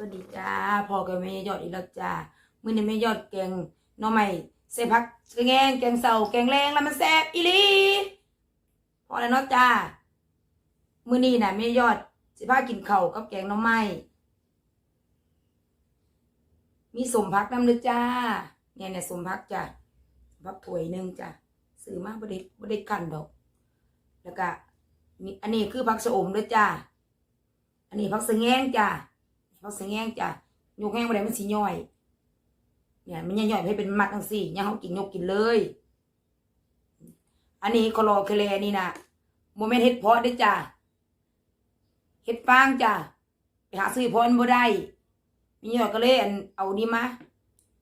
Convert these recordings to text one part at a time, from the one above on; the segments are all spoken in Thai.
วัสดีจ้าพ่อกับแม่ยอดอีกแล้วจ้ามื้อนี้แม่ยอดแกงน่อไม้ใส่ผักแกงแกงเสาแกงแรงแล้วมันแซ่บอีลีพอแล้วเนาะจ้ามื้อนี้นะแม่ยอดสิพากินเข้ากับแกงน่อไม้มีสมพักน้ำเด้อจ้า เนี่ยเนี่ยสมพักจ้าพักถ้วยหนึ่งจ้าซื้อมาบ่ได้บ่ได้กันดอก แล้วก็อันนี้คือผักสะอมเด้อจ้าอันนี้ผักสะแงงจ้า ผักสะแงงจ้ะยกแห้งไปได้มันสิย่อย เนี่ยมันย่อยให้เป็นมัดทั้งสี่ย่างเขากินยกกินเลย อันนี้คอรอเคลนี่นะโมเมนต์เฮ็ดเพาะได้จ้ะเฮ็ดฟางจ้ะไปหาซื้อเพาะมันบ่ได้ มีย่อยก็เลยอันเอานี่มา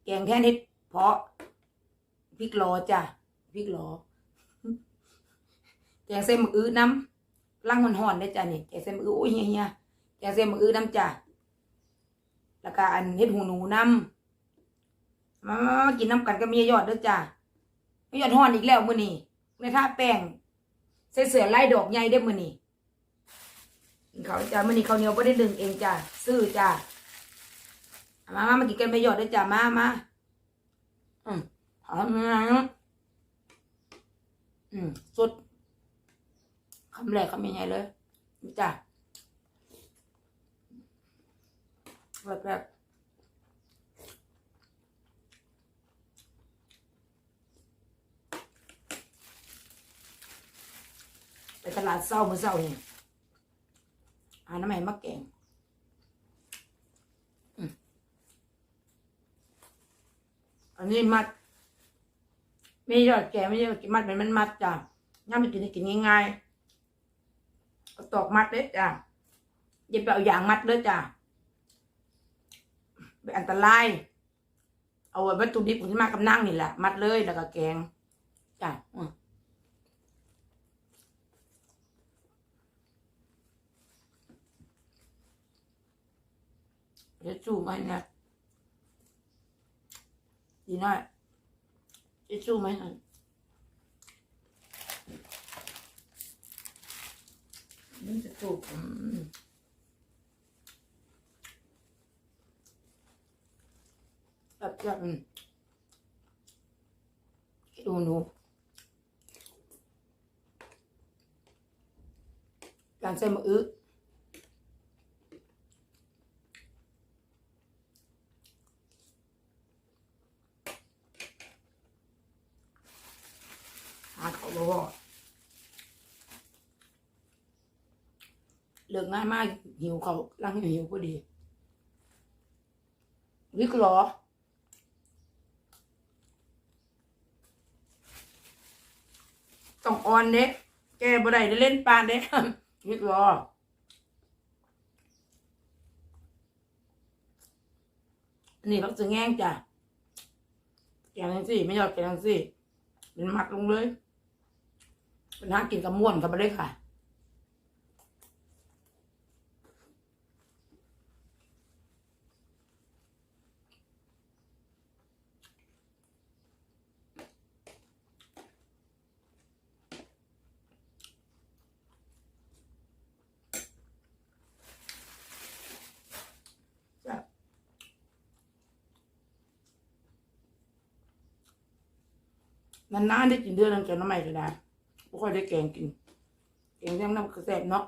แกงแทนเฮ็ดเพาะพริกหลอจ้ะพริกหลอแกงเส้นมะอื้อน้ำลังห่อนได้จ้ะนี่แกงเส้นมะอื้อโอ้ยเฮียแกงเส้นมะอื้อน้ำจ้ะ แล้วก็อันเฮ็ดหูหนูนำมามามากินน้ำกันก็มียอดเด้อจ้ามียอดฮ้อนอีกแล้วมื้อนี้ในท่าแป้งใส่เสื้อลายดอกใหญ่ได้มื้อนี้กินข้าจ้ามื้อนี้ข้าเหนียวบ่ได้ดึงเองจ้าซื้อจ้ามามามากินกันไปยอดเด้อจ้ามามาอืมหอมนะอืมสดคำแรกคำใหญ่เลยจ้า แบบแบบไปตลาดเศร้าเมื่อเศร้าเนี่ยหาน้ำใหม่มาแกงอันนี้มัด ไม่ยอดแกงไม่ยอดมัดเป็นมันมัดจ้ะย่าไปกินกินง่ายๆตอกมัดเด้จ้ะอย่าไปเอาอย่างมัดเด้อจ้ะ เป็นอันตราย เอาไว้วัตถุดิบที่มากับนั่งนี่แหละ มัดเลยแล้วก็แกงจ้ะอืมเดี๋ยวจูไหมนะดีหน่อยจะจูไหมนะนี่จะจูบ บแบดูหนูการใส่มะอื้อหาเขาบอกเลิกง่ายมากหิวเขาลังหิวพอดีวิกหรอ ต้องออนเด้แกบ่ได้ได้เล่นปานเด้มิดรอนี่พักจะแง่งจ้ะแกงทั้งสี่ไม่ยอดแกงทั้งสี่เป็นมัดลงเลยเป็นหากินกับม่วนกับมาเลยค่ะ นานๆได้กินเดือนนึงแกงน้ำใหม่ก็ได้ไม่ค่อยได้แกงกินแกงย่างน้ำกระแสบเนาะ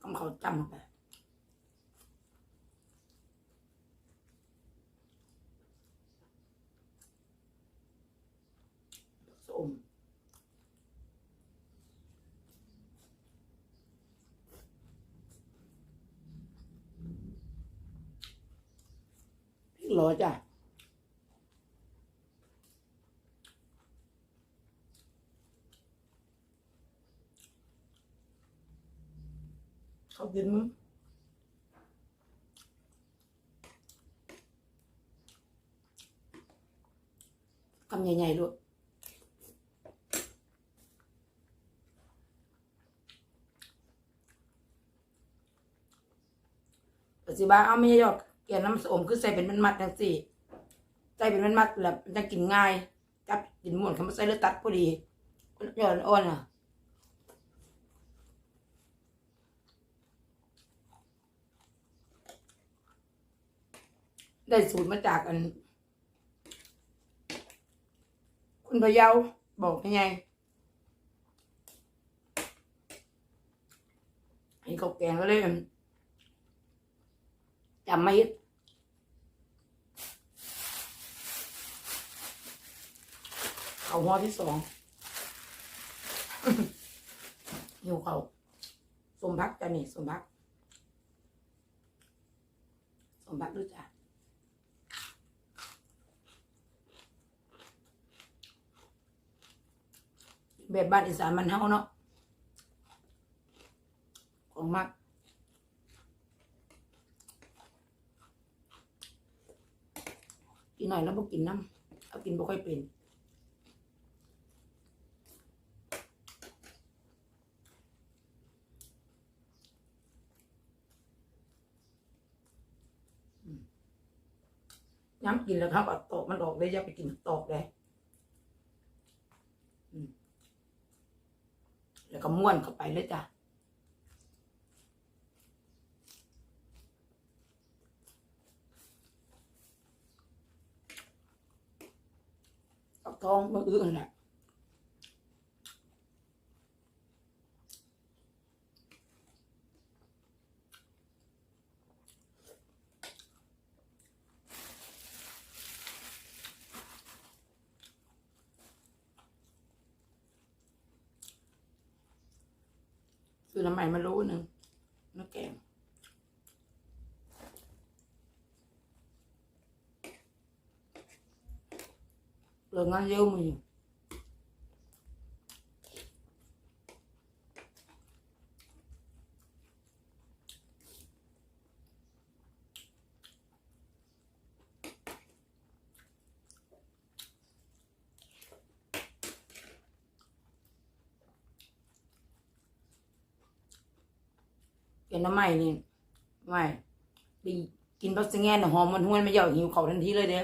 ต้องเขาจำไปส้ม พ ริกหลอจ้ะเขากินมั้งคำใหญ่ๆลูกปัจจุบันเอาไม่ยอด แกงน้ำสมคือใส่เป็นมันมัดจังสี่ใส่เป็นมันมัดแล้วมันจะกินง่ายจับกินม่วนเขามาใส่แล้วตัดพอดีย้อนอ่อนอะได้สูตรมาจากอัน คุณพะเยาบอกยังไงไอ้เขาแกงก็เลย จำมาเฮ็ดเขาหัวที่สองหิวเขาสมพักจะนี่สมพักสมพักรู้จักแบบบ้านอีสานมันเฮาเนาะของมัก กินหน่อยแล้วบ่กินน้ำเอากินบ่ค่อยเป็นย้ำกินแล้วครับเอาตอกมันออกเลยอย่าไปกินตอกเลยแล้วก็ม้วนเข้าไปเลยจ้ะเอา ท้องมืออื่นแหละคือน้ำใหม่มารู้หนึ่งน้ำแกง เรื่องานเยอะมืออยู่แกงน้ำใหม่นี่ไม่ดีกินปักสะแงนน่หอมมันห้วนไม่ย่อยหิวเขาทันทีเลยเด้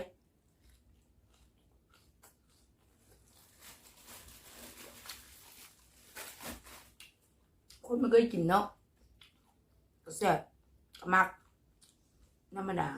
คนมันก็กินเนาะก็แซ่บก็มักธรรมดา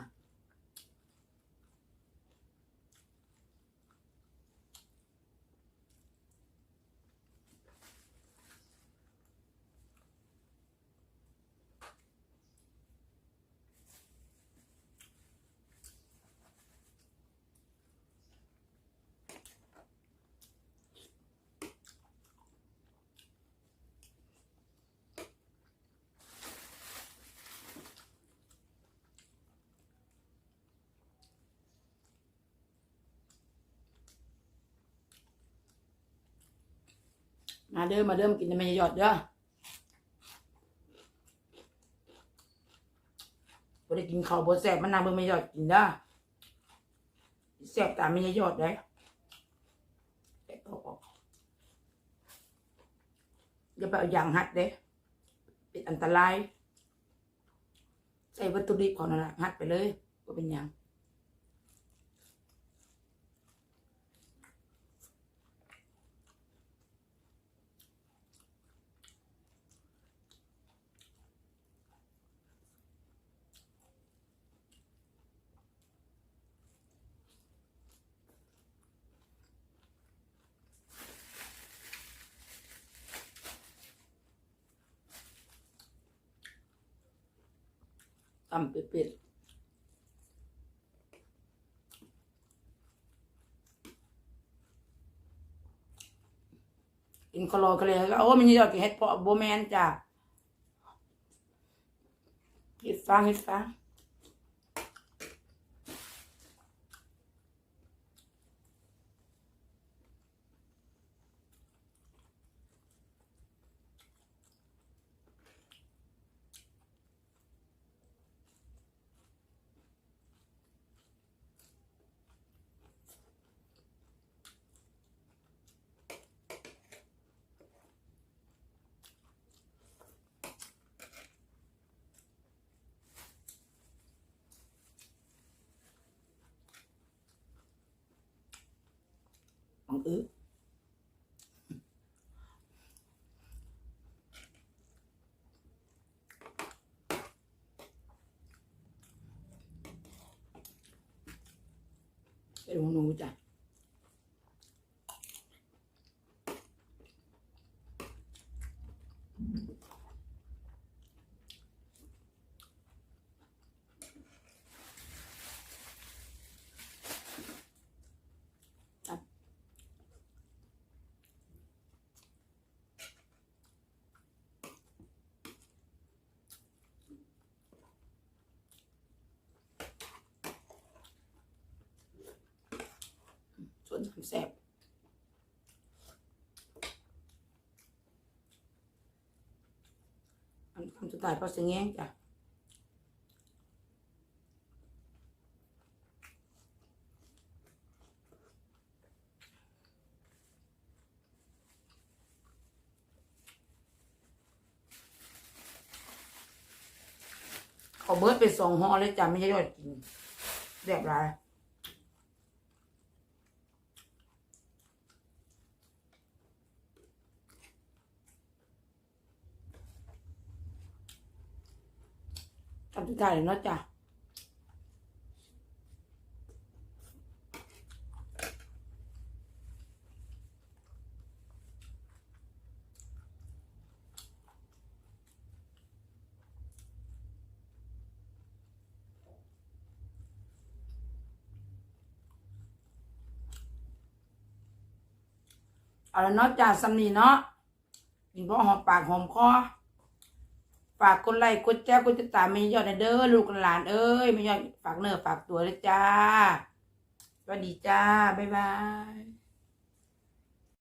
มาเด้อมาเด้อมกินในแม่ยอดเด้อบ่ได้กินข้าวบ่แซ่บมันนางเบิ่งแม่ยอดกินเด้อแซ่บตามแม่ยอดได้แกะออกออกอย่าไปเอาอย่างหัดเด้เป็นอันตราย ใส่วัตถุดิบของนั่นล่ะหัดไปเลยบ่เป็นหยัง ตำเป็ดกินคลอกันเลยก็โอ้มันยอดกินเห็ดเพาะโบแมนจ้ะกินฟางเห็ดฟา งำอึเป็นของหนูจ้ะ ส่วนน้ำ แซ่บอันคำสุดท้ายพอเสียงแง้งจ้ะเขาเบิร์ดไปสองห่อเลยจ้ะไม่ใช่ยอดกินแบบไร ทำสุดท้ายเลยเนาะจ้ะเอาละเนาะจ้ะสำนีเนาะกินเพราะหอมปากหอมคอ ฝากกดไลค์กดแชร์กดติดตามไม่ยอดนะเด้อลูกหลานเอ้ยไม่ยอดฝากเนื้อฝากตัวเลยจ้าสวัสดีจ้า บ๊ายบาย